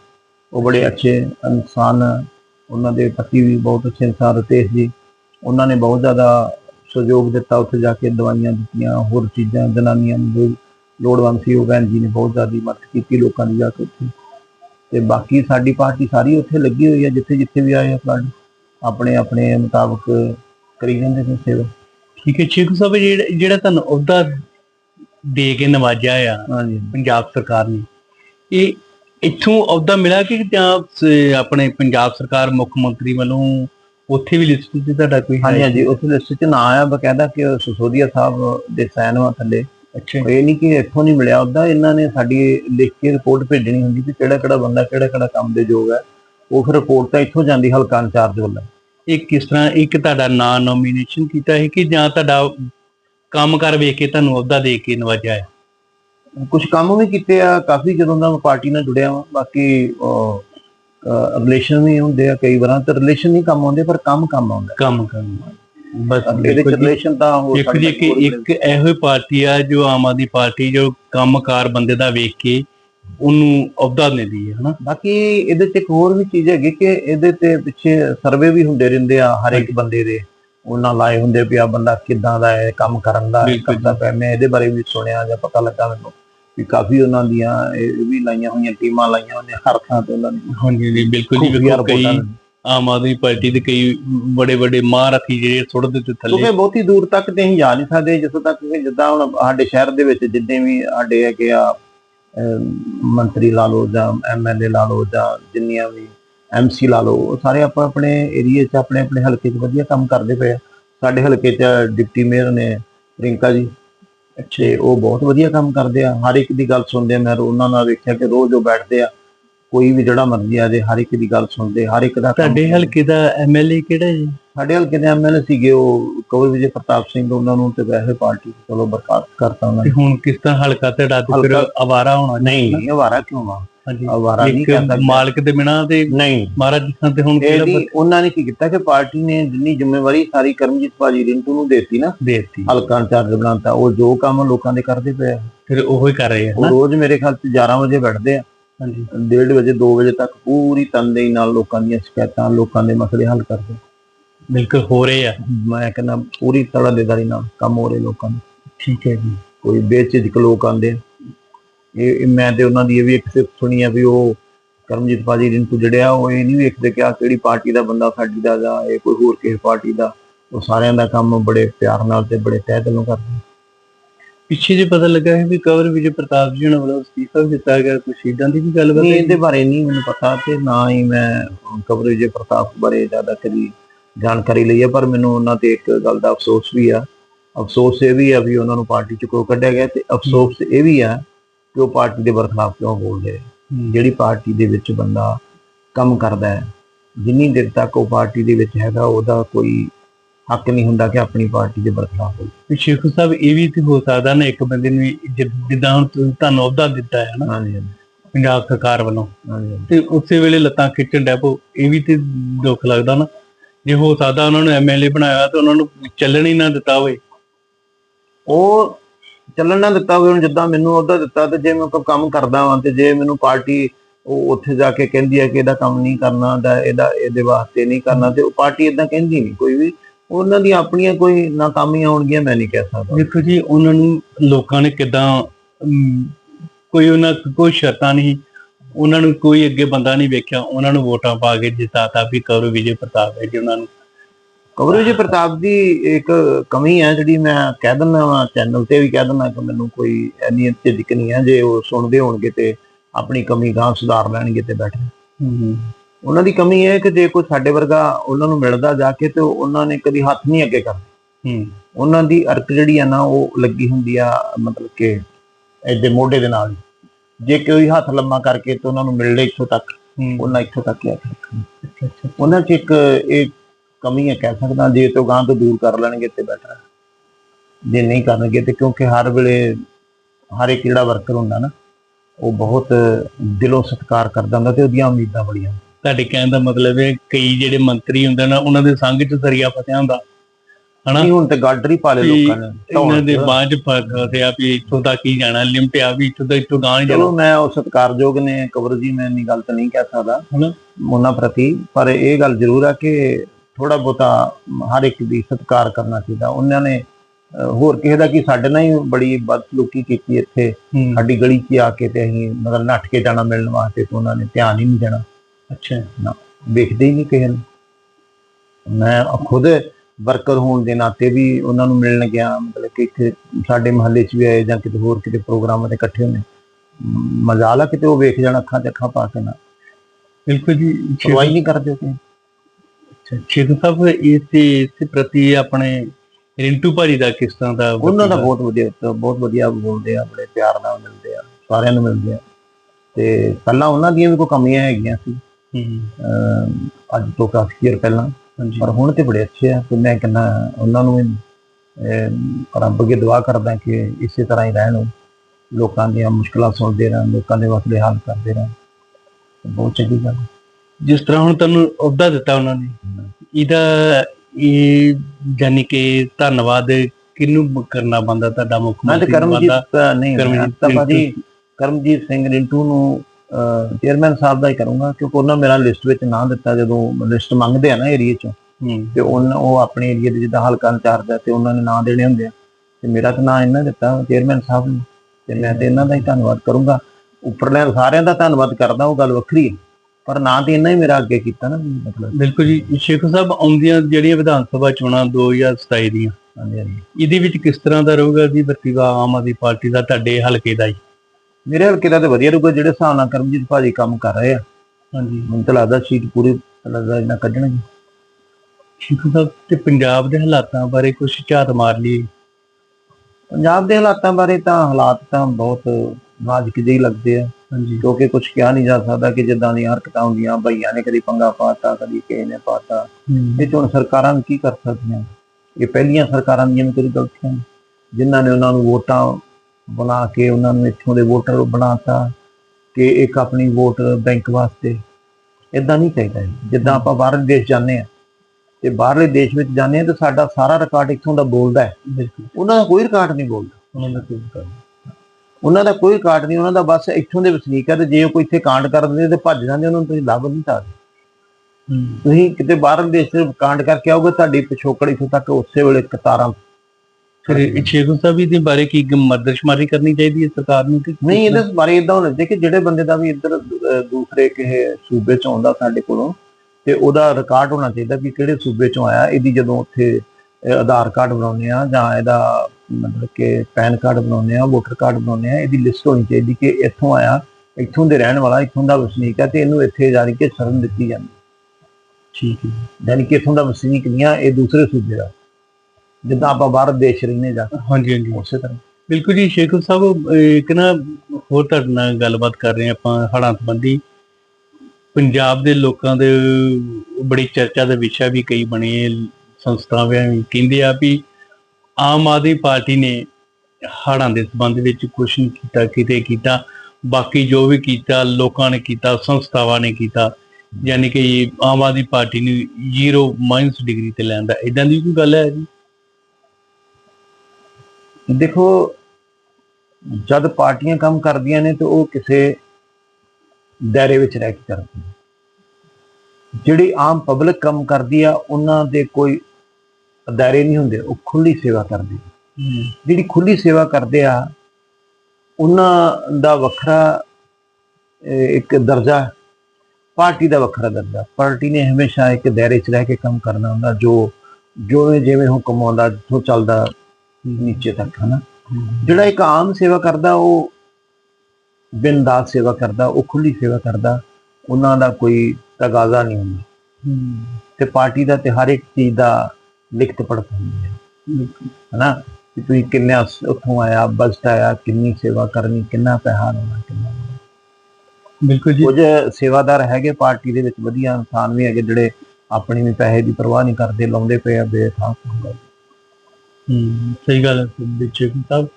ਉਹ ਬੜੇ ਅੱਛੇ ਇਨਸਾਨ ਆ। ਉਹਨਾਂ ਦੇ ਪਤੀ ਵੀ ਬਹੁਤ ਅੱਛੇ ਇਨਸਾਨ ਰਤੇਸ਼ ਜੀ। ਉਹਨਾਂ ਨੇ ਬਹੁਤ ਜ਼ਿਆਦਾ ਸਹਿਯੋਗ ਦਿੱਤਾ ਉੱਥੇ ਜਾ ਕੇ ਦਵਾਈਆਂ ਦਿੱਤੀਆਂ ਹੋਰ ਚੀਜ਼ਾਂ ਜਨਾਨੀਆਂ ਨੂੰ ਲੋੜਵੰਦ ਸੀ ਉਹ ਭੈਣ ਜੀ ਨੇ ਬਹੁਤ ਜ਼ਿਆਦਾ ਮਦਦ ਕੀਤੀ ਲੋਕਾਂ ਦੀ ਜਾ ਕੇ ਉੱਥੇ। ਤੇ ਬਾਕੀ ਸਾਡੀ ਪਾਰਟੀ ਸਾਰੀ ਉੱਥੇ ਲੱਗੀ ਹੋਈ ਹੈ ਜਿੱਥੇ ਜਿੱਥੇ ਵੀ ਆਏ ਆ ਫਲੱਡ ਆਪਣੇ ਆਪਣੇ ਮੁਤਾਬਕ ਕਰੀ ਜਾਂਦੇ ਨੇ ਸੇਵਾ। ਠੀਕ ਹੈ ਸ਼ੇਖੂ ਸਾਹਿਬ ਜਿਹੜਾ ਜਿਹੜਾ ਤੁਹਾਨੂੰ ਅਹੁਦਾ ਦੇ ਕੇ ਨਵਾਜਿਆ ਆ ਪੰਜਾਬ ਸਰਕਾਰ ਨੇ ਇਹ ਇੱਥੋਂ ਅਹੁਦਾ ਮਿਲਿਆ ਕਿ ਜਾਂ ਆਪਣੇ ਪੰਜਾਬ ਸਰਕਾਰ ਮੁੱਖ ਮੰਤਰੀ ਵੱਲੋਂ ਉੱਥੇ ਵੀ ਲਿਸਟ 'ਚ ਤੁਹਾਡਾ ਕੋਈ ਹੈ? ਹਾਂਜੀ ਹਾਂਜੀ ਉੱਥੇ ਲਿਸਟ 'ਚ ਨਾਂ ਆਇਆ ਬਕਾਇਦਾ ਕਿ ਸਿਸੋਦੀਆ ਸਾਹਿਬ ਦੇ ਸਾਈਨ ਵਾ ਥੱਲੇ। ਅੱਛਾ। ਇਹ ਨਹੀਂ ਕਿ ਇੱਥੋਂ ਨਹੀਂ ਮਿਲਿਆ ਉਹਦਾ ਇਹਨਾਂ ਨੇ ਸਾਡੀ ਲਿਖ ਕੇ ਰਿਪੋਰਟ ਭੇਜਣੀ ਹੁੰਦੀ ਕਿ ਕਿਹੜਾ ਕਿਹੜਾ ਬੰਦਾ ਕਿਹੜਾ ਕਿਹੜਾ ਕੰਮ ਦੇ ਯੋਗ ਹੈ। ਉਹ ਫਿਰ ਰਿਪੋਰਟ ਤਾਂ ਇੱਥੋਂ ਜਾਂਦੀ ਹਲਕਾ ਇੰਚਾਰਜ ਵੱਲੋਂ। ਇਹ ਕਿਸ ਤਰ੍ਹਾਂ ਇੱਕ ਤੁਹਾਡਾ ਨਾਂ ਨੋਮੀਨੇਸ਼ਨ ਕੀਤਾ ਹੈ ਕਿ ਜਾਂ ਤੁਹਾਡਾ ਕੰਮ ਕਰ ਵੇਖ ਕੇ ਤੁਹਾਨੂੰ ਅਹੁਦਾ ਦੇ ਕੇ ਨਵਾਜਿਆ ਹੈ? ਕੁਝ ਕੰਮ ਵੀ ਕੀਤੇ ਆ ਕਾਫੀ ਜਦੋਂ ਦਾ ਮੈਂ ਪਾਰਟੀ ਨਾਲ ਜੁੜਿਆ ਵਾਂ ਬਾਕੀ ਰਿਲੇਸ਼ਨ ਵੀ ਹੁੰਦੇ ਆ ਕਈ ਵਾਰਾਂ ਤੇ ਰਿਲੇਸ਼ਨ ਨਹੀਂ ਕੰਮ ਆਉਂਦੇ ਪਰ ਕੰਮ ਕੰਮ ਆਉਂਦਾ। ਕੰਮ ਕਰਨ ਬਸ ਇਹਦੇ ਰਿਲੇਸ਼ਨ ਤਾਂ ਹੋ ਦੇਖੋ ਜੀ ਕਿ ਇੱਕ ਇਹੋ ਪਾਰਟੀ ਆ ਜੋ ਆਮ ਆਦਮੀ ਪਾਰਟੀ ਜੋ ਕੰਮਕਾਰ ਬੰਦੇ ਦਾ ਵੇਖ ਕੇ ਉਹਨੂੰ ਅਹੁਦਾ ਦਿੰਦੀ ਹੈ ਹਨਾ? ਬਾਕੀ ਇਹਦੇ ਚ ਇੱਕ ਹੋਰ ਵੀ ਚੀਜ਼ ਹੈਗੀ ਕਿ ਇਹਦੇ ਤੇ ਪਿੱਛੇ ਸਰਵੇ ਵੀ ਹੁੰਦੇ ਰਹਿੰਦੇ ਆ ਹਰ ਇੱਕ ਬੰਦੇ ਦੇ। ਉਹਨਾਂ ਲਾਏ ਹੁੰਦੇ ਵੀ ਆ ਬੰਦਾ ਕਿੱਦਾਂ ਦਾ ਹੈ ਕੰਮ ਕਰਨ ਦਾ ਕਰਦਾ ਪਿਆ। ਮੈਂ ਇਹਦੇ ਬਾਰੇ ਵੀ ਸੁਣਿਆ ਜਾਂ ਪਤਾ ਲੱਗਾ ਮੈਨੂੰ ਵੀ ਕਾਫੀ ਉਹਨਾਂ ਦੀਆਂ ਇਹ ਵੀ ਲਾਈਆਂ ਹੋਈਆਂ ਟੀਮਾਂ ਲਾਈਆਂ ਹੋਈਆਂ ਹਰ ਥਾਂ ਤੇ ਉਹਨਾਂ ਨੇ ਹਾਂਜੀ ਜੀ ਬਿਲਕੁਲ ਜੀ। ਵੇਖੋ ਕਈ ਆਮ ਆਦਮੀ ਪਾਰਟੀ ਦੇ ਕਈ ਬੜੇ ਵੱਡੇ ਮਹਾਰਥੀ ਜਿਹੜੇ ਸੁੱਟ ਦਿੱਤੇ ਥੱਲੇ। ਕਿਉਂਕਿ ਬਹੁਤੀ ਦੂਰ ਤੱਕ ਤੇ ਅਸੀਂ ਜਾ ਨਹੀਂ ਸਕਦੇ ਜਿੱਥੋਂ ਤੱਕ ਜਿੱਦਾਂ ਹੁਣ ਸਾਡੇ ਸ਼ਹਿਰ ਦੇ ਵਿੱਚ ਜਿੰਨੇ ਵੀ ਸਾਡੇ ਹੈਗੇ ਆ ਮੰਤਰੀ ਲਾ ਲਓ ਜਾਂ ਐਮਐਲਏ ਲਾ ਲਓ ਜਾਂ ਜਿੰਨੀਆਂ ਵੀ ਐਮਸੀ ਲਾ ਲਓ, ਉਹ ਸਾਰੇ ਆਪਾਂ ਆਪਣੇ ਏਰੀਏ 'ਚ ਆਪਣੇ ਆਪਣੇ ਹਲਕੇ 'ਚ ਵਧੀਆ ਕੰਮ ਕਰਦੇ ਪਏ ਆ। ਸਾਡੇ ਹਲਕੇ 'ਚ ਡਿਪਟੀ ਮੇਅਰ ਨੇ ਪ੍ਰਿੰਕਾ ਜੀ ਅੱਛੇ ਉਹ ਬਹੁਤ ਵਧੀਆ ਕੰਮ ਕਰਦੇ ਆ। ਹਰ ਇੱਕ ਦੀ ਗੱਲ ਸੁਣਦੇ ਆ, ਮੈਂ ਉਹਨਾਂ ਨਾਲ ਵੇਖਿਆ ਕਿ ਰੋਜ਼ ਉਹ ਬੈਠਦੇ ਆ। ਕੋਈ ਵੀ ਜਿਹੜਾ ਮਰਜ਼ੀ ਆ ਜੇ, ਹਰ ਇੱਕ ਦੀ ਗੱਲ ਸੁਣਦੇ, ਹਰ ਇੱਕ ਦਾ ਕੰਮ ਤੁਹਾਡੇ ਸੁਣਦੇ। ਹਲਕੇ ਦਾ ਐਮਐਲਏ ਕਿਹੜਾ ਜੀ? ਸਾਡੇ ਹਲਕੇ ਦੇ ਐਮਐਲਏ ਸੀਗੇ ਉਹ ਕਵਰ ਵਿਜੇ ਪ੍ਰਤਾਪ ਸਿੰਘ ਉਹਨਾਂ ਨੂੰ ਤੇ ਵੈਸੇ ਪਾਰਟੀ ਤੋਂ ਚਲੋ ਬਰਖਾਸਤ ਕਰਤਾ ਉਹਨਾਂ ਤੇ ਨੇ ਹੁਣ ਕਿਸ ਤਰ੍ਹਾਂ ਹਲਕਾ ਤੇ ਡਾਟ ਫਿਰ ਹਲਕਾ- ਆਵਾਰਾ ਹੋਣਾ। ਨਹੀਂ ਅਵਾਰਾ ਕਿਉਂ ਆ? ਹਾਂਜੀ। ਅਵਾਰਾ ਨਹੀਂ ਇੱਕ ਕਰ ਸਕਦੇ ਮਾਲਕ ਦੇ ਬਿਨਾ ਤੇ ਨਹੀਂ। ਮਹਾਰਾਜ ਜੀ ਤੇ ਹੁਣ ਕਿਹੜਾ ਇਹਦੀ ਉਹਨਾਂ ਨੇ ਕੀ ਕੀਤਾ ਕਿ ਪਾਰਟੀ ਨੇ ਜਿੰਨੀ ਜ਼ਿੰਮੇਵਾਰੀ ਸਾਰੀ ਕਰਮਜੀਤ ਭਾਜੀ ਰਿੰਟੂ ਨੂੰ ਦੇਤੀ ਨਾ ਦੇਤੀ। ਹਲਕਾ ਇੰਚਾਰਜ ਬਣਾਤਾ ਉਹ ਜੋ ਕੰਮ ਲੋਕਾਂ ਦੇ ਕਰਦੇ ਪਏ ਆ। ਫਿਰ ਉਹੋ ਹੀ ਕਰ ਰਹੇ ਆ ਉਹ ਹਨਾ? ਰੋਜ਼ ਮੇਰੇ ਖਿਆਲ ਚ 11 ਵਜੇ ਬੈਠਦੇ ਆ। ਹਾਂਜੀ। 1:30 ਵਜੇ 2 ਵਜੇ ਤੱਕ ਪੂਰੀ ਤਨਦੇਹੀ ਨਾਲ ਲੋਕਾਂ ਦੀਆਂ ਸ਼ਿਕਾਇਤਾਂ ਲੋਕਾਂ ਦੇ ਮਸਲੇ ਹੱਲ ਕਰਦੇ ਬਿਲਕੁਲ ਹੋ ਰਹੇ ਆ। ਮੈਂ ਕਹਿੰਦਾ ਪੂਰੀ ਤੜਾਦੇਦਾਰੀ ਨਾਲ ਕੰਮ ਹੋ ਰਹੇ ਲੋਕਾਂ ਦੇ। ਠੀਕ ਹੈ ਜੀ। ਕੋਈ ਬੇਝਿਜਕ ਲੋਕ ਆਉਂਦੇ ਆ। ਇਹ ਮੈਂ ਤੇ ਉਹਨਾਂ ਦੀ ਇਹ ਵੀ ਇੱਕ ਸਿਫਤ ਸੁਣੀ ਆ ਵੀ ਉਹ ਕਰਮਜੀਤ ਭਾਜੀ ਰਿੰਟੂ ਜਿਹੜੇ ਆ ਉਹ ਇਹ ਨਹੀਂ ਵੇਖਦੇ ਕਿ ਆ ਕਿਹੜੀ ਪਾਰਟੀ ਦਾ ਬੰਦਾ ਸਾਡੀ ਦਾ ਜਾਂ ਇਹ ਕੋਈ ਹੋਰ ਕਿਸੇ ਪਾਰਟੀ ਦਾ। ਉਹ ਸਾਰਿਆਂ ਦਾ ਕੰਮ ਬੜੇ ਪਿਆਰ ਨਾਲ ਤੇ ਬੜੇ ਤਹਿ ਦਿਲੋਂ ਕਰਦੇ। ਪਿੱਛੇ ਜੇ ਪਤਾ ਲੱਗਾ ਹੈ ਵੀ ਕਵਰ ਵਿਜੇ ਪ੍ਰਤਾਪ ਜੀ ਉਹਨਾਂ ਵੱਲੋਂ ਅਸਤੀਫਾ ਵੀ ਦਿੱਤਾ ਗਿਆ ਕੁਛ ਇਦਾਂ ਦੀ ਵੀ ਗੱਲ ਬਤਾ ਇਹਦੇ ਬਾਰੇ ਨਹੀਂ ਮੈਨੂੰ ਪਤਾ ਤੇ ਨਾ ਹੀ ਮੈਂ ਕਵਰੇਜ ਪ੍ਰਤਾਪ ਬਾਰੇ ਜ਼ਿਆਦਾ ਕਦੀ ਜਾਣਕਾਰੀ ਲਈ ਹੈ ਪਰ ਮੈਨੂੰ ਉਹਨਾਂ ਤੇ ਇੱਕ ਗੱਲ ਦਾ ਅਫਸੋਸ ਵੀ ਆ। ਅਫਸੋਸ ਇਹ ਵੀ ਆ ਵੀ ਉਹਨਾਂ ਨੂੰ ਪਾਰਟੀ ਚ ਕਿਉਂ ਕੱਢਿਆ ਗਿਆ ਤੇ ਅਫਸੋਸ ਇਹ ਵੀ ਆ ਕਿ ਉਹ ਪਾਰਟੀ ਦੇ ਬਰਖਲਾਫ ਕਿਉਂ ਬੋਲਦੇ ਜਿਹੜੀ ਪਾਰਟੀ ਦੇ ਵਿੱਚ ਬੰਦਾ ਕੰਮ ਕਰਦਾ ਹੈ ਜਿੰਨੀ ਦੇਰ ਤੱਕ ਉਹ ਪਾਰਟੀ ਦੇ ਵਿੱਚ ਹੈਗਾ ਉਹਦਾ ਕੋਈ ਹੱਕ ਨਹੀਂ ਹੁੰਦਾ ਕਿ ਆਪਣੀ ਪਾਰਟੀ ਦੇ ਬਰਖਲਾਫ ਹੋਵੇ। ਸ਼ੇਖ ਸਾਹਿਬ ਇਹ ਵੀ ਤੇ ਹੋ ਸਕਦਾ ਨਾ ਇੱਕ ਬੰਦੇ ਨੂੰ ਜਿੱਦਾਂ ਹੁਣ ਤੁਹਾਨੂੰ ਅਹੁਦਾ ਦਿੱਤਾ ਹੈ ਨਾ। ਹਾਂਜੀ ਹਾਂਜੀ, ਪੰਜਾਬ ਸਰਕਾਰ ਵੱਲੋਂ। ਤੇ ਉਸੇ ਵੇਲੇ ਲੱਤਾਂ ਖਿੱਚਣ ਡੈਪੋ ਇਹ ਵੀ ਤੇ ਦੁੱਖ ਲੱਗਦਾ ਨਾ। ਜੇ ਹੋ ਸਕਦਾ ਉਹਨਾਂ ਨੂੰ ਐਮਐਲਏ ਬਣਾਇਆ ਤਾਂ ਉਹਨਾਂ ਨੂੰ ਚੱਲਣ ਹੀ ਨਾ ਦਿੱਤਾ ਹੋਵੇ। ਉਹ ਚੱਲਣ ਨਾ ਦਿੱਤਾ ਹੋਵੇ ਹੁਣ ਜਿੱਦਾਂ ਮੈਨੂੰ ਉਹਦਾ ਦਿੱਤਾ ਤੇ ਜੇ ਮੈਂ ਕੋਈ ਕੰਮ ਕਰਦਾ ਵਾਂ ਤੇ ਜੇ ਮੈਨੂੰ ਪਾਰਟੀ ਉਹ ਉੱਥੇ ਜਾ ਕੇ ਕਹਿੰਦੀ ਹੈ ਕਿ ਇਹਦਾ ਕੰਮ ਨਹੀਂ ਕਰਨਾ ਦਾ ਇਹਦਾ ਇਹਦੇ ਵਾਸਤੇ ਨਹੀਂ ਕਰਨਾ ਤੇ ਉਹ ਪਾਰਟੀ ਇਦਾਂ ਕਹਿੰਦੀ ਨਹੀਂ ਕੋਈ ਵੀ। ਉਹਨਾਂ ਦੀਆਂ ਆਪਣੀਆਂ ਕੋਈ ਨਾਕਾਮੀਆਂ ਹੋਣਗੀਆਂ ਮੈਂ ਨਹੀਂ ਕਹਿ ਸਕਦਾ। ਦੇਖੋ ਜੀ ਉਹਨਾਂ ਨੂੰ ਲੋਕਾਂ ਨੇ ਕਿਦਾਂ ਕੋਈ ਉਹਨਾਂ ਕੋਈ ਸ਼ਰਤਾਂ ਨਹੀਂ। ਉਹਨਾਂ ਨੂੰ ਕੋਈ ਅੱਗੇ ਬੰਦਾ ਨਹੀਂ ਵੇਖਿਆ ਉਹਨਾਂ ਨੂੰ ਵੋਟਾਂ ਪਾ ਕੇ ਜਿਤਾਤਾ ਵੀ ਕਵਰ ਵਿਜੇ ਪ੍ਰਤਾਪ ਹੈ ਜੀ ਉਹਨਾਂ ਨੂੰ। ਕਵਰੇਜ ਪ੍ਰਤਾਪ ਦੀ ਇੱਕ ਕਮੀ ਹੈ ਜਿਹੜੀ ਮੈਂ ਕਹਿ ਦਿੰਦਾ ਵਾਂ ਚੈਨਲ ਤੇ ਵੀ ਕਹਿ ਦਿੰਦਾ ਕਿ ਮੈਨੂੰ ਕੋਈ ਇੰਨੀ ਝਿਜਕ ਨਹੀਂ ਹੈ ਜੇ ਉਹ ਸੁਣਦੇ ਹੋਣਗੇ ਤੇ ਆਪਣੀ ਕਮੀ ਗਾਂ ਸੁਧਾਰ ਲੈਣਗੇ ਤੇ ਬੈਠੇ ਉਹਨਾਂ ਦੀ ਕਮੀ ਹੈ ਕਿ ਜੇ ਕੋਈ ਸਾਡੇ ਵਰਗਾ ਉਹਨਾਂ ਨੂੰ ਮਿਲਦਾ ਜਾ ਕੇ ਤੇ ਉਹਨਾਂ ਨੇ ਕਦੀ ਹੱਥ ਨਹੀਂ ਅੱਗੇ ਕਰ ਹੂੰ। ਉਹਨਾਂ ਦੀ ਅਰਕ ਜਿਹੜੀ ਆ ਨਾ ਉਹ ਲੱਗੀ ਹੁੰਦੀ ਆ ਮਤਲਬ ਕਿ ਐਡੇ ਮੋਢੇ ਦੇ ਨਾਲ ਹੀ। ਜੇ ਕੋਈ ਹੱਥ ਲੰਮਾ ਕਰਕੇ ਤੇ ਉਹਨਾਂ ਨੂੰ ਮਿਲ ਲੇ ਇੱਥੋਂ ਤੱਕ ਉਹਨਾਂ ਇੱਥੋਂ ਤੱਕ ਆ ਕੇ ਅੱਛਾ ਅੱਛਾ ਉਹਨਾਂ 'ਚ ਇੱਕ ਇਹ ਕਮੀ ਹੈ ਕਹਿ ਸਕਦਾ ਜੇ ਤੋਂ ਗਾਂ ਤੋਂ ਦੂਰ ਕਰ ਲੈਣਗੇ ਤੇ ਬੈਟਰ ਜੇ ਨਹੀਂ ਕਰਨਗੇ ਤੇ ਕਿਉਂਕਿ ਹਰ ਵੇਲੇ ਹਰ ਇੱਕ ਜਿਹੜਾ ਵਰਕਰ ਹੁੰਦਾ ਨਾ ਉਹ ਬਹੁਤ ਦਿਲੋਂ ਸਤਿਕਾਰ ਕਰਦਾ ਹੁੰਦਾ ਤੇ ਉਹਦੀਆਂ ਉਮੀਦਾਂ ਬੜੀਆਂ ਤੁਹਾਡੇ ਕਹਿਣ ਦਾ ਮਤਲਬ ਹੈ ਕਈ ਜਿਹੜੇ ਮੰਤਰੀ ਹੁੰਦੇ ਨੇ ਉਹਨਾਂ ਦੇ ਸੰਗ ਚ ਸਰੀਆ ਫਸਿਆ ਹੁੰਦਾ। ਹਨਾ? ਹੁਣ ਤੇ ਗਾਡਰ ਪਾ ਵੀ ਲੋਕਾਂ ਨੇ ਇਹਨਾਂ ਦੇ ਢਾਉਣ 'ਚ। ਬਾਂਝ ਫਸਿਆ ਵੀ ਇੱਥੋਂ ਤੱਕ ਹੀ ਜਾਣਾ ਲਿਮਟ ਆ ਵੀ ਇੱਥੋਂ ਦਾ ਇੱਥੋਂ ਗਾਂ ਹੀ ਜਾਣਾ ਚਲੋ ਮੈਂ ਉਹ ਸਤਿਕਾਰਯੋਗ ਨੇ ਕਬਰ ਜੀ ਮੈਂ ਇੰਨੀ ਗੱਲ ਤਾਂ ਨਹੀਂ ਕਹਿ ਸਕਦਾ ਹਨਾ? ਉਹਨਾਂ ਪ੍ਰਤੀ ਪਰ ਇਹ ਗੱਲ ਜ਼ਰੂਰ ਆ ਕਿ ਥੋੜਾ ਬਹੁਤਾ ਹਰ ਇੱਕ ਦੀ ਸਤਿਕਾਰ ਕਰਨਾ ਚਾਹੀਦਾ। ਉਹਨਾਂ ਨੇ ਹੋਰ ਕਿਸੇ ਦਾ ਕੀ ਸਾਡੇ ਨਾਲ ਹੀ ਬੜੀ ਬਦਸਲੂਕੀ ਕੀਤੀ ਇੱਥੇ। ਸਾਡੀ ਗਲੀ 'ਚ ਆ ਕੇ ਤੇ ਅਸੀਂ ਮਤਲਬ ਨੱਠ ਕੇ ਜਾਣਾ ਮਿਲਣ ਵਾਸਤੇ ਤੇ ਉਹਨਾਂ ਨੇ ਧਿਆਨ ਹੀ ਨਹੀਂ ਦੇਣਾ। ਅੱਛਾ। ਵੇਖਦੇ ਹੀ ਨਹੀਂ ਕਿਸੇ ਨੂੰ। ਮੈਂ ਖੁਦ ਵਰਕਰ ਹੋਣ ਦੇ ਨਾਤੇ ਵੀ ਉਹਨਾਂ ਨੂੰ ਮਿਲਣ ਗਿਆ ਮਤਲਬ ਕਿ ਇੱਥੇ ਸਾਡੇ ਮਹੱਲੇ 'ਚ ਵੀ ਆਏ ਜਾਂ ਕਿਤੇ ਹੋਰ ਕਿਤੇ ਪ੍ਰੋਗਰਾਮਾਂ ਤੇ ਇਕੱਠੇ ਹੁੰਦੇ। ਮਜ਼ਾਲ ਕਿਤੇ ਉਹ ਵੇਖ ਜਾਣ ਅੱਖਾਂ 'ਚ ਅੱਖਾਂ ਪਾ ਕੇ ਨਾ। ਬਿਲਕੁਲ ਜੀ ਪਰਵਾਹ ਨਹੀਂ ਕਰਦੇ ਕਿ ਸ਼ੇਖ ਸਾਹਿਬ ਇਸੇ ਇਸੇ ਪ੍ਰਤੀ ਆਪਣੇ ਰਿੰਟੂ ਭਾਜੀ ਦਾ ਕਿਸ ਤਰ੍ਹਾਂ ਦਾ ਉਹਨਾਂ ਦਾ ਬਹੁਤ ਵਧੀਆ ਬਹੁਤ ਵਧੀਆ ਬੋਲਦੇ ਆ ਬੜੇ ਪਿਆਰ ਨਾਲ ਮਿਲਦੇ ਆ ਸਾਰਿਆਂ ਨੂੰ ਮਿਲਦੇ ਆ। ਤੇ ਪਹਿਲਾਂ ਉਹਨਾਂ ਦੀਆਂ ਵੀ ਕੋਈ ਕਮੀਆਂ ਹੈਗੀਆਂ ਸੀ। ਅੱਜ ਤੋਂ ਕਾਫੀ ਚਿਰ ਪਹਿਲਾਂ। ਪਰ ਹੁਣ ਤੇ ਬੜੇ ਅੱਛੇ ਆ ਤੇ ਮੈਂ ਕਹਿੰਦਾ ਉਹਨਾਂ ਨੂੰ ਰੱਬ ਅੱਗੇ ਦੁਆ ਕਰਦਾ ਕਿ ਇਸੇ ਤਰ੍ਹਾਂ ਹੀ ਰਹਿਣ। ਲੋਕਾਂ ਦੀਆਂ ਮੁਸ਼ਕਲਾਂ ਸੁਣਦੇ ਰਹਿਣ ਲੋਕਾਂ ਦੇ ਮਸਲੇ ਹੱਲ ਕਰਦੇ ਰਹਿਣ ਬਹੁਤ ਚੰਗੀ ਗੱਲ। ਜਿਸ ਤਰ੍ਹਾਂ ਹੁਣ ਤੁਹਾਨੂੰ ਅਹੁਦਾ ਦਿੱਤਾ ਉਹਨਾਂ ਨੇ ਇਹਦਾ ਇਹ ਜਾਨੀ ਕਿ ਧੰਨਵਾਦ ਕਿਹਨੂੰ ਕਰਨਾ ਬੰਦਾ ਤੁਹਾਡਾ ਮੁੱਖ ਮੰਤਰੀ ਕਰਮਜੀਤ? ਤਾਂ ਨਹੀਂ ਕਰਮਜੀਤ ਕਰਮਜੀਤ ਸਿੰਘ ਰਿੰਟੂ ਨੂੰ ਚੇਅਰਮੈਨ ਸਾਹਿਬ ਦਾ ਹੀ ਕਰੂੰਗਾ ਕਿਉਂਕਿ ਉਹਨਾਂ ਮੇਰਾ ਲਿਸਟ ਵਿੱਚ ਨਾਂ ਦਿੱਤਾ ਜਦੋਂ ਲਿਸਟ ਮੰਗਦੇ ਆ ਨਾ ਏਰੀਆ ਚੋਂ। ਤੇ ਉਹਨਾਂ ਉਹ ਆਪਣੇ ਏਰੀਆ ਦੇ ਜਿੱਦਾਂ ਹਲਕਾ ਇੰਚਾਰਜ ਹੈ ਤੇ ਉਹਨਾਂ ਨੇ ਨਾਂ ਦੇਣੇ ਹੁੰਦੇ ਆ। ਤੇ ਮੇਰਾ ਤਾਂ ਨਾਂ ਇਹਨਾਂ ਦਿੱਤਾ ਚੇਅਰਮੈਨ ਸਾਹਿਬ ਨੇ। ਤੇ ਮੈਂ ਤੇ ਇਹਨਾਂ ਦਾ ਹੀ ਧੰਨਵਾਦ ਕਰੂੰਗਾ। ਉੱਪਰਲੇ ਸਾਰਿਆਂ ਦਾ ਧੰਨਵਾਦ ਕਰਦਾ ਉਹ ਗੱਲ ਵੱਖਰੀ ਹੈ। ਪਰ ਨਾ ਤੇ ਇਹਨਾਂ ਹੀ ਮੇਰਾ ਅੱਗੇ ਕੀਤਾ ਨਾ ਮਤਲਬ। ਬਿਲਕੁਲ ਜੀ। ਸ਼ੇਖ ਸਾਹਿਬ ਆਉਂਦੀਆਂ ਜਿਹੜੀਆਂ ਵਿਧਾਨ ਸਭਾ ਚੋਣਾਂ 2027 ਦੀਆਂ ਹਾਂਜੀ ਹਾਂਜੀ। ਇਹਦੇ ਵਿੱਚ ਕਿਸ ਤਰ੍ਹਾਂ ਦਾ ਰਹੂਗਾ ਜੀ? ਵਰਤੀਵਾ ਆਮ ਆਦਮੀ ਪਾਰਟੀ ਦਾ ਤੁਹਾਡੇ ਹਲਕੇ ਦਾ ਜੀ? ਮੇਰੇ ਹਲਕੇ ਦਾ ਤੇ ਵਧੀਆ ਰਹੂਗਾ ਜਿਹੜੇ ਹਿਸਾਬ ਨਾਲ ਕਰਮਜੀਤ ਭਾਜੀ ਕੰਮ ਕਰ ਰਹੇ ਆ। ਹਾਂਜੀ। ਮੈਨੂੰ ਤਾਂ ਲੱਗਦਾ ਸੀਟ ਪੂਰੀ ਲੱਗਦਾ ਇਹਨਾਂ ਕੱਢਣਗੇ। ਸ਼ੇਖ ਸਾਹਿਬ ਤੇ ਪੰਜਾਬ ਦੇ ਹਾਲਾਤਾਂ ਬਾਰੇ ਕੁਝ ਝਾਤ ਮਾਰ ਲਈ ਪੰਜਾਬ ਦੇ ਹਾਲਾਤਾਂ ਬਾਰੇ ਤਾਂ ਹਾਲਾਤ ਤਾਂ ਬਹੁਤ ਨਾਜ਼ੁਕ ਜਿਹੇ ਲੱਗਦੇ ਆ। ਹਾਂਜੀ। ਕਿਉਂਕਿ ਕੁਝ ਕਿਹਾ ਨਹੀਂ ਜਾ ਸਕਦਾ ਕਿ ਜਿੱਦਾਂ ਦੀਆਂ ਹਰਕਤਾਂ ਹੁੰਦੀਆਂ ਭਈਆਂ ਨੇ ਕਦੀ ਪੰਗਾ ਪਾਤਾ ਕਦੀ ਕਿਸੇ ਨੇ ਪਾਤਾ ਇਹ 'ਚ ਹੁਣ ਸਰਕਾਰਾਂ ਕੀ ਕਰ ਸਕਦੀਆਂ? ਇਹ ਪਹਿਲੀਆਂ ਸਰਕਾਰਾਂ ਦੀਆਂ ਵੀ ਕਈ ਗਲਤੀਆਂ ਜਿਨ੍ਹਾਂ ਨੇ ਉਹਨਾਂ ਨੂੰ ਵੋਟਾਂ ਬਣਾ ਕੇ ਉਹਨਾਂ ਨੂੰ ਇੱਥੋਂ ਦੇ ਵੋਟਰ ਬਣਾਤਾ ਕਿ ਇੱਕ ਆਪਣੀ ਵੋਟ ਬੈਂਕ ਵਾਸਤੇ। ਇਦਾਂ ਨਹੀਂ ਚਾਹੀਦਾ। ਜਿੱਦਾਂ ਆਪਾਂ ਬਾਹਰਲੇ ਦੇਸ਼ ਜਾਂਦੇ ਆ ਤੇ ਬਾਹਰਲੇ ਦੇਸ਼ ਵਿੱਚ ਜਾਂਦੇ ਆ ਤੇ ਸਾਡਾ ਸਾਰਾ ਰਿਕਾਰਡ ਇੱਥੋਂ ਦਾ ਬੋਲਦਾ ਹੈ। ਬਿਲਕੁਲ। ਉਹਨਾਂ ਦਾ ਕੋਈ ਰਿਕਾਰਡ ਨਹੀਂ ਬੋਲਦਾ। ਉਹਨਾਂ ਦਾ ਕੋਈ ਕਰ ਉਹਨਾਂ ਦਾ ਕੋਈ ਰਿਕਾਰਡ ਨਹੀਂ। ਉਹਨਾਂ ਦਾ ਬਸ ਇੱਥੋਂ ਦੇ ਵਸਨੀਕ ਆ ਤੇ ਜੇ ਉਹ ਕੋਈ ਇੱਥੇ ਕਾਂਡ ਕਰ ਦਿੰਦੇ ਤੇ ਭੱਜ ਜਾਂਦੇ ਉਹਨਾਂ ਨੂੰ ਤੁਸੀਂ ਲੱਭ ਨਹੀਂ ਸਕਦੇ। ਹੂੰ। ਤੁਸੀਂ ਕਿਤੇ ਬਾਹਰਲੇ ਦੇਸ਼ 'ਚ ਕਾਂਡ ਕਰਕੇ ਆਓਗੇ ਤੁਹਾਡੀ ਪਿਛੋਕੜ ਇੱਥੋਂ ਤੱਕ ਉਸੇ ਵੇਲੇ ਕਤਾਰਾਂ ਫਿਰ ਇਹ ਸ਼ੇਖ ਸਾਹਿਬ ਇਹਦੇ ਬਾਰੇ ਕੀ ਮਰਦਸ਼ਮਾਰੀ ਕਰਨੀ ਚਾਹੀਦੀ ਹੈ ਸਰਕਾਰ ਨੂੰ ਕਿ ਨਹੀਂ ਇਹਦੇ ਬਾਰੇ ਇਦਾਂ ਹੋਣਾ ਚਾਹੀਦਾ ਕਿ ਜਿਹੜੇ ਬੰਦੇ ਦਾ ਵੀ ਇੱਧਰ ਦੂਸਰੇ ਕਿਸੇ ਸੂਬੇ 'ਚ ਆਉਂਦਾ ਸਾਡੇ ਕੋਲੋਂ ਤੇ ਉਹਦਾ ਰਿਕਾਰਡ ਹੋਣਾ ਚਾਹੀਦਾ ਕਿ ਕਿਹੜੇ ਸੂਬੇ 'ਚੋਂ ਆਇਆ ਇਹਦੀ ਜਦੋਂ ਉੱਥੇ ਆਧਾਰ ਕਾਰਡ ਬਣਾਉਂਦੇ ਆ ਜਾਂ ਇਹਦਾ ਮਤਲਬ ਕਿ ਪੈਨ ਕਾਰਡ ਬਣਾਉਂਦੇ ਆ ਵੋਟਰ ਕਾਰਡ ਬਣਾਉਂਦੇ ਆ ਇਹਦੀ ਲਿਸਟ ਹੋਣੀ ਚਾਹੀਦੀ ਕਿ ਇੱਥੋਂ ਆਇਆ ਇੱਥੋਂ ਦੇ ਰਹਿਣ ਵਾਲਾ ਇੱਥੋਂ ਦਾ ਵਸਨੀਕ ਹੈ ਤੇ ਇਹਨੂੰ ਇੱਥੇ ਜਾਰੀ ਕੇ ਸ਼ਰਨ ਦਿੱਤੀ ਜਾਂਦੀ। ਠੀਕ ਹੈ ਯਾਨੀ ਕਿ ਇੱਥੋਂ ਦਾ ਵਸਨੀਕ ਨਹੀਂ ਆ ਇਹ ਦੂਸਰੇ ਸੂਬੇ ਦਾ। ਜਿੱਦਾਂ ਆਪਾਂ ਬਾਹਰ ਦੇਸ਼ ਰਹਿੰਦੇ ਜਾ ਹਾਂਜੀ ਹਾਂਜੀ। ਉਸੇ ਤਰ੍ਹਾਂ। ਬਿਲਕੁਲ ਜੀ ਸ਼ੇਖ ਸਾਹਿਬ ਇੱਕ ਨਾ ਹੋਰ ਤੁਹਾਡੇ ਨਾਲ ਗੱਲਬਾਤ ਕਰ ਰਹੇ ਆਪਾਂ ਹੜ੍ਹਾਂ ਸੰਬੰਧੀ। ਪੰਜਾਬ ਦੇ ਲੋਕਾਂ ਦੇ ਬੜੀ ਚਰਚਾ ਦਾ ਵਿਸ਼ਾ ਵੀ ਕਈ ਬਣੇ ਸੰਸਥਾਵਾਂ ਵੀ ਕਹਿੰਦੇ ਆ ਵੀ ਆਮ ਆਦਮੀ ਪਾਰਟੀ ਨੇ ਹੜ੍ਹਾਂ ਦੇ ਸੰਬੰਧ ਵਿੱਚ ਕੁਝ ਨਹੀਂ ਕੀਤਾ ਕਿਤੇ ਕੀਤਾ। ਬਾਕੀ ਜੋ ਵੀ ਕੀਤਾ ਲੋਕਾਂ ਨੇ ਕੀਤਾ ਸੰਸਥਾਵਾਂ ਨੇ ਕੀਤਾ ਯਾਨੀ ਕਿ ਆਮ ਆਦਮੀ ਪਾਰਟੀ ਨੂੰ ਜ਼ੀਰੋ ਮਾਈਨਸ ਡਿਗਰੀ ਤੇ ਲੈਂਦਾ ਇਦਾਂ ਦੀ ਕੋਈ ਗੱਲ ਹੈ ਜੀ? ਦੇਖੋ ਜਦ ਪਾਰਟੀਆਂ ਕੰਮ ਕਰਦੀਆਂ ਨੇ ਤੇ ਉਹ ਕਿਸੇ ਦਾਇਰੇ ਵਿੱਚ ਰਹਿ ਕੇ ਕਰਦੀਆਂ ਜਿਹੜੀ ਆਮ ਪਬਲਿਕ ਕੰਮ ਕਰਦੀ ਆ ਉਹਨਾਂ ਦੇ ਕੋਈ ਦਾਇਰੇ ਨਹੀਂ ਹੁੰਦੇ ਉਹ ਖੁੱਲੀ ਸੇਵਾ ਕਰਦੇ। ਜਿਹੜੀ ਖੁੱਲੀ ਸੇਵਾ ਕਰਦੇ ਆ ਉਹਨਾਂ ਦਾ ਵੱਖਰਾ ਇੱਕ ਦਰਜਾ ਪਾਰਟੀ ਦਾ ਵੱਖਰਾ ਦਰਜਾ। ਪਾਰਟੀ ਨੇ ਹਮੇਸ਼ਾ ਇੱਕ ਦਾਇਰੇ 'ਚ ਰਹਿ ਕੇ ਕੰਮ ਕਰਨਾ ਹੁੰਦਾ ਜੋ ਜੋ ਜਿਵੇਂ ਹੁਕਮ ਆਉਂਦਾ ਜੋ ਚੱਲਦਾ ਨੀਚੇ ਤੱਕ ਹਨਾ? ਜਿਹੜਾ ਇੱਕ ਆਮ ਸੇਵਾ ਕਰਦਾ ਉਹ ਬਿੰਦਾਸ ਸੇਵਾ ਕਰਦਾ ਉਹ ਖੁੱਲੀ ਸੇਵਾ ਕਰਦਾ ਉਹਨਾਂ ਦਾ ਕੋਈ ਤਗਾਜ਼ਾ ਨਹੀਂ ਹੁੰਦਾ। ਤੇ ਪਾਰਟੀ ਦਾ ਤੇ ਹਰ ਇੱਕ ਚੀਜ਼ ਦਾ ਲਿਖਤ ਪੜਤ ਹੁੰਦੀ ਹੈ। ਹਨਾ? ਕਿ ਤੁਸੀਂ ਕਿੰਨਾ ਉੱਥੋਂ ਆਇਆ ਬਜਟ ਆਇਆ ਕਿੰਨੀ ਸੇਵਾ ਕਰਨੀ ਕਿੰਨਾ ਪੈਸਾ ਲਾਉਣਾ ਕਿੰਨਾ ਬਿਲਕੁਲ ਜੀ। ਕੁਝ ਸੇਵਾਦਾਰ ਹੈਗੇ ਪਾਰਟੀ ਦੇ ਵਿੱਚ ਵਧੀਆ ਇਨਸਾਨ ਵੀ ਹੈਗੇ ਜਿਹੜੇ ਆਪਣੀ ਵੀ ਪੈਸੇ ਦੀ ਪਰਵਾਹ ਨਹੀਂ ਕਰਦੇ ਲਾਉਂਦੇ ਪਏ ਆ ਬੇਥਾਂ ਸਹੀ ਗੱਲ ਹੈ ਵਿੱਚ ਸਾਹਿਬ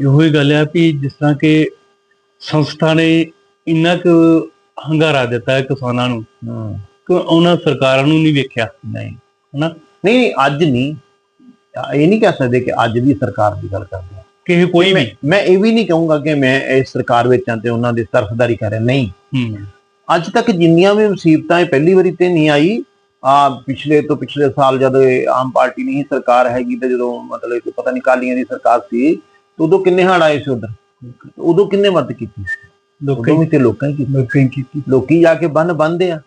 ਇਹੋ ਹੀ ਗੱਲ ਹੈ ਵੀ ਜਿਸ ਤਰ੍ਹਾਂ ਕਿ ਸੰਸਥਾ ਨੇ ਇੰਨਾ ਕੁ ਹੰਗਾਰਾ ਦਿੱਤਾ ਹੈ ਕਿਸਾਨਾਂ ਨੂੰ। ਕਿ ਉਹਨਾਂ ਸਰਕਾਰਾਂ ਨੂੰ ਨਹੀਂ ਵੇਖਿਆ। ਨਹੀਂ। ਹਨਾ? ਨਹੀਂ ਅੱਜ ਨਹੀਂ। ਇਹ ਨਹੀਂ ਕਹਿ ਸਕਦੇ ਕਿ ਅੱਜ ਦੀ ਸਰਕਾਰ ਦੀ ਗੱਲ ਕਰਦੇ ਹਾਂ। ਕਿ ਕੋਈ ਵੀ। ਮੈਂ ਇਹ ਵੀ ਨਹੀਂ ਕਹੂੰਗਾ ਕਿ ਮੈਂ ਇਸ ਸਰਕਾਰ ਵਿੱਚ ਹਾਂ ਤੇ ਉਹਨਾਂ ਦੀ ਤਰਫਦਾਰੀ ਕਰ ਰਿਹਾ। ਨਹੀਂ। ਅੱਜ ਤੱਕ ਜਿੰਨੀਆਂ ਵੀ ਮੁਸੀਬਤਾਂ ਇਹ ਪਹਿਲੀ ਵਾਰੀ ਤੇ ਨਹੀਂ ਆਈ ਆ ਪਿਛਲੇ ਤੋਂ ਪਿਛਲੇ ਸਾਲ ਜਦ ਆਮ ਪਾਰਟੀ ਨਹੀਂ ਸਰਕਾਰ ਹੈਗੀ ਤੇ ਜਦੋਂ ਮਤਲਬ ਕਿ ਪਤਾ ਨਹੀਂ ਕਾਲੀਆਂ ਦੀ ਸਰਕਾਰ ਸੀ ਉਦੋਂ ਕਿੰਨੇ ਹੜ ਆਏ ਸੀ ਉਧਰ? ਉਦੋਂ ਕਿੰਨੇ ਮਦਦ ਕੀਤੀ ਸੀ? ਲੋਕਾਂ ਉਦੋਂ ਵੀ ਤੇ ਲੋਕਾਂ ਹੀ ਲੋਕਾਂ ਕੀਤੀ। ਲੋਕੀ ਜਾ ਕੇ ਬੰਨ ਬੰਨਦੇ ਆ।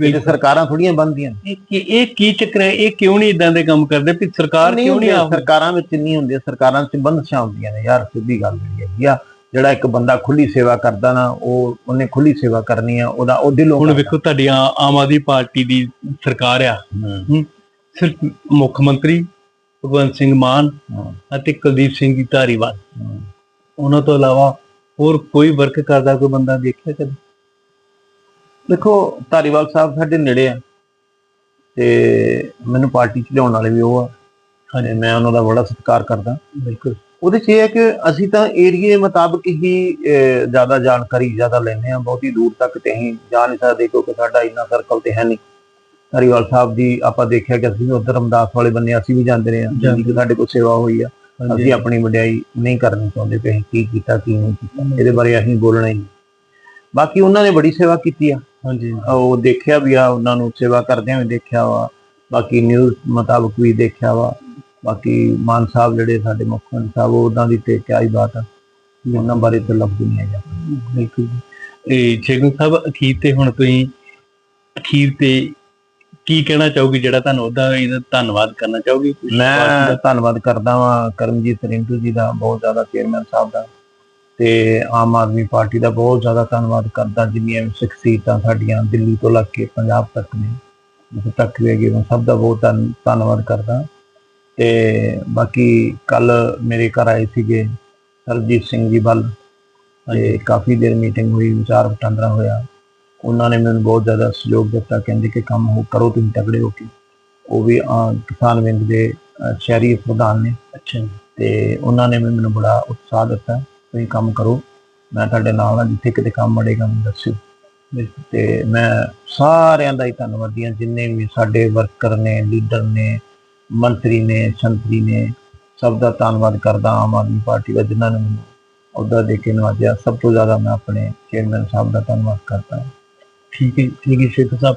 ਤੇ ਸਰਕਾਰਾਂ ਥੋੜੀਆਂ ਬੰਨਦੀਆਂ। ਇਹ ਕੀ- ਇਹ ਕੀ ਚੱਕਰ ਹੈ? ਇਹ ਕਿਉਂ ਨਹੀਂ ਇਦਾਂ ਦੇ ਕੰਮ ਕਰਦੇ ਵੀ ਸਰਕਾਰ ਕਿਉਂ ਨਹੀਂ ਆ ਸਰਕਾਰਾਂ ਵਿੱਚ ਨਹੀਂ ਹੁੰਦੀਆਂ ਸਰਕਾਰਾਂ 'ਚ ਬੰਦਸ਼ਾਂ ਹੁੰਦੀਆਂ ਨੇ ਯਾਰ ਸਿੱਧੀ ਗੱਲ ਜਿਹੜੀ ਹੈਗੀ ਆ। ਜਿਹੜਾ ਇੱਕ ਬੰਦਾ ਖੁੱਲੀ ਸੇਵਾ ਕਰਦਾ ਨਾ ਉਹ ਉਹਨੇ ਖੁੱਲੀ ਸੇਵਾ ਕਰਨੀ ਆ ਉਹਦਾ ਉਹ ਦਿਲੋਂ ਹੁਣ। ਵੇਖੋ ਤੁਹਾਡੀ ਆਮ ਆਦਮੀ ਪਾਰਟੀ ਦੀ ਸਰਕਾਰ ਆ। ਸਿਰਫ ਮੁੱਖ ਮੰਤਰੀ ਭਗਵੰਤ ਸਿੰਘ ਮਾਨ ਅਤੇ ਕੁਲਦੀਪ ਸਿੰਘ ਜੀ ਧਾਰੀਵਾਲ। ਉਹਨਾਂ ਤੋਂ ਇਲਾਵਾ ਹੋਰ ਕੋਈ ਵਰਕ ਕਰਦਾ ਕੋਈ ਬੰਦਾ ਦੇਖਿਆ ਕਦੇ? ਦੇਖੋ ਧਾਰੀਵਾਲ ਸਾਹਿਬ ਸਾਡੇ ਨੇੜੇ ਆ ਤੇ ਮੈਨੂੰ ਪਾਰਟੀ 'ਚ ਲਿਆਉਣ ਵਾਲੇ ਵੀ ਉਹ ਆ। ਹਾਂਜੀ। ਮੈਂ ਉਹਨਾਂ ਦਾ ਬੜਾ ਸਤਿਕਾਰ ਕਰਦਾ। ਬਿਲਕੁਲ। ਉਹਦੇ 'ਚ ਇਹ ਹੈ ਕਿ ਅਸੀਂ ਤਾਂ ਏਰੀਏ ਮੁਤਾਬਕ ਹੀ ਜ਼ਿਆਦਾ ਜਾਣਕਾਰੀ ਜ਼ਿਆਦਾ ਲੈਂਦੇ ਆ ਬਹੁਤੀ ਦੂਰ ਤੱਕ ਤੇ ਅਸੀਂ ਜਾ ਨਹੀਂ ਸਕਦੇ ਕਿਉਂਕਿ ਸਾਡਾ ਇੰਨਾ ਸਰਕਲ ਤੇ ਹੈ ਨਹੀਂ। ਧਾਰੀਵਾਲ ਸਾਹਿਬ ਦੀ ਆਪਾਂ ਦੇਖਿਆ ਕਿ ਅਸੀਂ ਉਧਰ ਰਮਦਾਸ ਵਾਲੇ ਬੰਨੇ ਅਸੀਂ ਵੀ ਜਾਂਦੇ ਰਹੇ ਹਾਂ ਜਿੰਨੀ ਕਿ ਸਾਡੇ ਕੋਲ ਸੇਵਾ ਹੋਈ ਆ ਅਸੀਂ ਆਪਣੀ ਵਡਿਆਈ ਨਹੀਂ ਕਰਨੀ ਚਾਹੁੰਦੇ ਕਿ ਅਸੀਂ ਕੀ ਕੀਤਾ ਕੀ ਨਹੀਂ ਕੀਤਾ ਇਹਦੇ ਬਾਰੇ ਅਸੀਂ ਬੋਲਣਾ ਹੀ ਨਹੀਂ। ਬਾਕੀ ਉਹਨਾਂ ਨੇ ਬੜੀ ਸੇਵਾ ਕੀਤੀ ਆ। ਹਾਂਜੀ। ਉਹ ਦੇਖਿਆ ਵੀ ਆ ਉਹਨਾਂ ਨੂੰ ਸੇਵਾ ਕਰਦਿਆਂ ਵੀ ਦੇਖਿਆ ਵਾ ਬਾਕੀ ਨਿਊਜ਼ ਮੁਤਾਬਕ ਵੀ ਦੇਖਿਆ ਵਾ। ਬਾਕੀ ਮਾਨ ਸਾਹਿਬ ਜਿਹੜੇ ਸਾਡੇ ਮੁੱਖ ਮੰਤਰੀ ਸਾਹਿਬ ਉਹ ਉਦਾਂ ਦੀ ਤੇ ਕਿਆ ਹੀ ਬਾਤ ਆ ਉਹਨਾਂ ਬਾਰੇ ਤਾਂ ਲਫ਼ਜ਼ ਨਹੀਂ ਹੈਗਾ ਬਿਲਕੁਲ। ਇਹ ਸ਼ੇਖੂ ਸਾਹਿਬ ਅਖੀਰ ਤੇ ਹੁਣ ਤੁਸੀਂ ਅਖੀਰ ਤੇ ਕੀ ਕਹਿਣਾ ਚਾਹੋਗੇ ਜਿਹੜਾ ਤੁਹਾਨੂੰ ਉਹਦਾ ਇਹਦਾ ਧੰਨਵਾਦ ਕਰਨਾ ਚਾਹੋਗੇ ਮੈਂ? ਧੰਨਵਾਦ ਕਰਦਾ ਹਾਂ ਕਰਮਜੀਤ ਰਿੰਟੂ ਜੀ ਦਾ ਬਹੁਤ ਜ਼ਿਆਦਾ ਚੇਅਰਮੈਨ ਸਾਹਿਬ ਦਾ ਤੇ ਆਮ ਆਦਮੀ ਪਾਰਟੀ ਦਾ ਬਹੁਤ ਜ਼ਿਆਦਾ ਧੰਨਵਾਦ ਕਰਦਾ ਜਿੰਨੀਆਂ ਵੀ ਸਿੱਖ ਸੀਟਾਂ ਸਾਡੀਆਂ ਦਿੱਲੀ ਤੋਂ ਲੱਗ ਕੇ ਪੰਜਾਬ ਤੱਕ ਨੇ ਜਿੱਥੇ ਤੱਕ ਵੀ ਹੈਗੀ ਸਭ ਦਾ ਬਹੁਤ ਧੰਨ- ਧੰਨਵਾਦ ਕਰਦਾ ਤੇ ਬਾਕੀ ਕੱਲ ਮੇਰੇ ਘਰ ਆਏ ਸੀਗੇ ਸਰਜੀਤ ਸਿੰਘ ਜੀ ਵੱਲ। ਤੇ ਕਾਫੀ ਦੇਰ ਮੀਟਿੰਗ ਹੋਈ ਵਿਚਾਰ ਵਟਾਂਦਰਾ ਹੋਇਆ। ਉਹਨਾਂ ਨੇ ਮੈਨੂੰ ਬਹੁਤ ਜ਼ਿਆਦਾ ਸਹਿਯੋਗ ਦਿੱਤਾ ਕਹਿੰਦੇ ਕਿ ਕੰਮ ਹੋ ਕਰੋ ਤੁਸੀਂ ਤਗੜੇ ਹੋ ਕੇ। ਉਹ ਵੀ ਕਿਸਾਨ ਵਿੰਗ ਦੇ ਸ਼ਹਿਰੀ ਪ੍ਰਧਾਨ ਨੇ। ਅੱਛਾ। ਤੇ ਉਹਨਾਂ ਨੇ ਮੈਨੂੰ ਬੜਾ ਉਤਸ਼ਾਹ ਦਿੱਤਾ ਤੁਸੀਂ ਕੰਮ ਕਰੋ। ਮੈਂ ਤੁਹਾਡੇ ਨਾਲ ਹਾਂ ਜਿੱਥੇ ਕਿਤੇ ਕੰਮ ਮੜੇਗਾ ਮੈਨੂੰ ਦੱਸਿਓ। ਤੇ ਮੈਂ ਸਾਰਿਆਂ ਦਾ ਹੀ ਧੰਨਵਾਦੀ ਹਾਂ ਜਿੰਨੇ ਵੀ ਸਾਡੇ ਵਰਕਰ ਨੇ ਲੀਡਰ ਨੇ ਮੰਤਰੀ ਨੇ, ਸੰਤਰੀ ਨੇ ਸਭ ਦਾ ਧੰਨਵਾਦ ਕਰਦਾ ਆਮ ਆਦਮੀ ਪਾਰਟੀ ਦਾ, ਜਿਨ੍ਹਾਂ ਨੇ ਮੈਨੂੰ ਅਹੁਦਾ ਦੇ ਕੇ ਨਵਾਜਿਆ। ਸਭ ਤੋਂ ਜ਼ਿਆਦਾ ਮੈਂ ਆਪਣੇ ਚੇਅਰਮੈਨ ਸਾਹਿਬ ਦਾ ਧੰਨਵਾਦ ਕਰਦਾ ਠੀਕ ਹੈ ਠੀਕ ਹੈ ਸ਼ੇਖ ਸਾਹਿਬ।